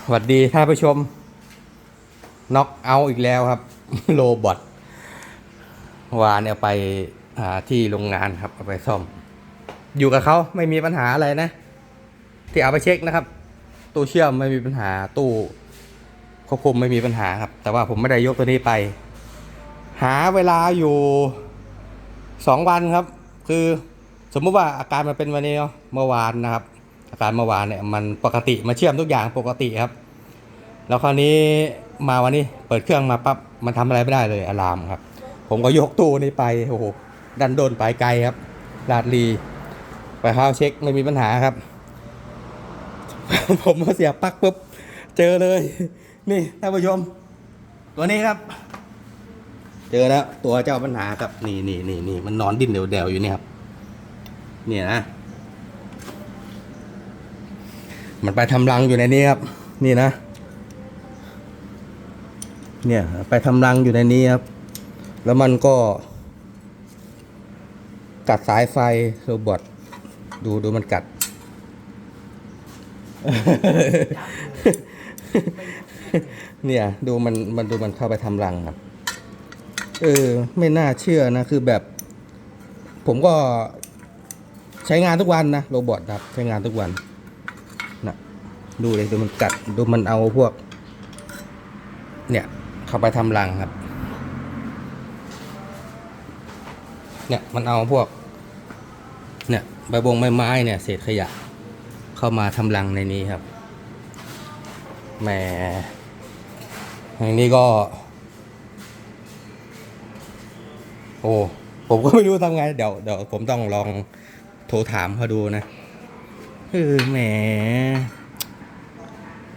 สวัสดีท่านผู้ชมน็อกเอาอีกแล้วครับ โรบอทวานเนี่ยไปที่โรงงานครับเอาไปซ่อม อยู่กับเขาไม่มีปัญหาอะไรนะ ที่เอาไปเช็คนะครับ ตู้เชื่อมไม่มีปัญหาตู้ควบคุมไม่มีปัญหาครับ แต่ว่าผมไม่ได้ยกตัวนี้ไป หาเวลาอยู่สองวันครับ คือสมมุติว่าอาการมันเป็นวันนี้เนาะเมื่อวานนะครับ อาการเมื่อวานเนี่ยมันปกติมาเชื่อมทุกอย่างปกติครับ แล้วคราวนี้มาวันนี้เปิดเครื่องมาปั๊บมันทำอะไรไม่ได้เลยอะลามครับ ผมก็ยกตู้นี้ไปโอ้โหดันโดนไปไกลครับลาดลีไปเข้าเช็คไม่มีปัญหาครับ ผมมาเสียบปลั๊กปุ๊บเจอเลย นี่ท่านผู้ชม ตัวนี้ครับ เจอแล้วตัวเจ้าปัญหาครับ นี่นี่นี่นี่มันนอนดิ้นเดี่ยวๆอยู่นี่ครับ เนี่ยนะ มันไปทำรังอยู่ในนี้ครับ นี่นะ เนี่ยไปทำรังอยู่ในนี้ครับ แล้วมันก็ กัดสายไฟโรบอทดูดูมันกัด เนี่ย ดูมันมันดูมันเข้าไปทำรังครับ เออ ไม่น่าเชื่อนะ คือแบบ ผมก็ใช้งานทุกวันนะโรบอทครับ ใช้งานทุกวัน ดูเลยดูมันกัดดูมันเอาพวก เนี่ยเข้าไปทำรังครับ เนี่ยมันเอาพวก เนี่ยใบบงใบไม้เนี่ยเศษขยะ เข้ามาทำรังในนี้ครับแหมอย่างนี้ก็ โอ้ผมก็ไม่รู้ทำไง เดี๋ยวเดี๋ยวผมต้องลองโทรถามเขาดูนะเออแหม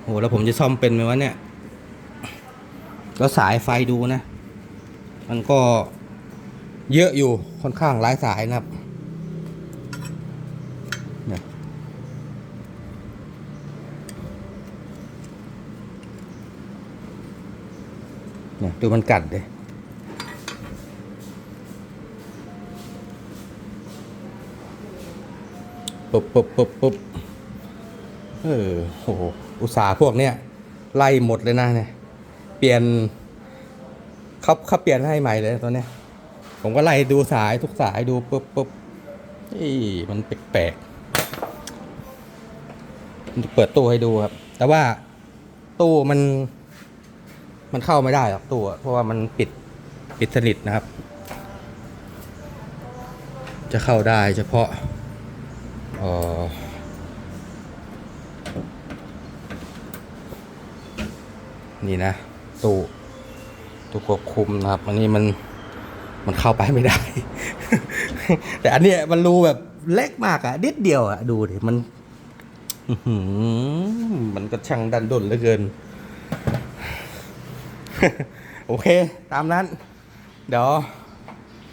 โหแล้วผมจะซ่อมเป็นไหมวะเนี่ย แล้วสายไฟดูนะ มันก็เยอะอยู่ค่อนข้างหลายสายนะครับเนี่ยเนี่ยดูมันกัดเลยปุ๊บปุ๊บปุ๊บปุ๊บเออโห อุตสาห์พวกเนี้ยไล่หมดเลยนะเนี่ย เปลี่ยนเขาเขาเปลี่ยนให้ใหม่เลยตอนเนี้ย ผมก็ไล่ดูสายทุกสายดูปุ๊บปุ๊บอีมันแปลกๆเปิดตู้ให้ดูครับ แต่ว่าตู้มัน มันเข้าไม่ได้หรอกตู้เพราะว่ามันปิดปิดสนิทนะครับ จะเข้าได้เฉพาะอ่อ นี่นะตู้ตู้ควบคุมนะครับ อันนี้มันมันเข้าไปไม่ได้ แต่อันเนี้ยมันรูแบบเล็กมากอะนิดเดียวอะดูดิมันมันก็ช่างดันดนเหลือเกิน โอเค ตามนั้น เดี๋ยว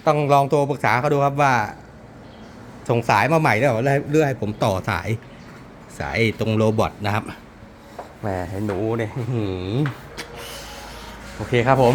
ต้องลองตัวปรึกษาเขาดูครับว่าส่งสายมาใหม่แล้วเหรอเรื่อให้ผมต่อสาย สายตรงโรบอทนะครับ แหมให้หนูเนี่ยโอเคครับผม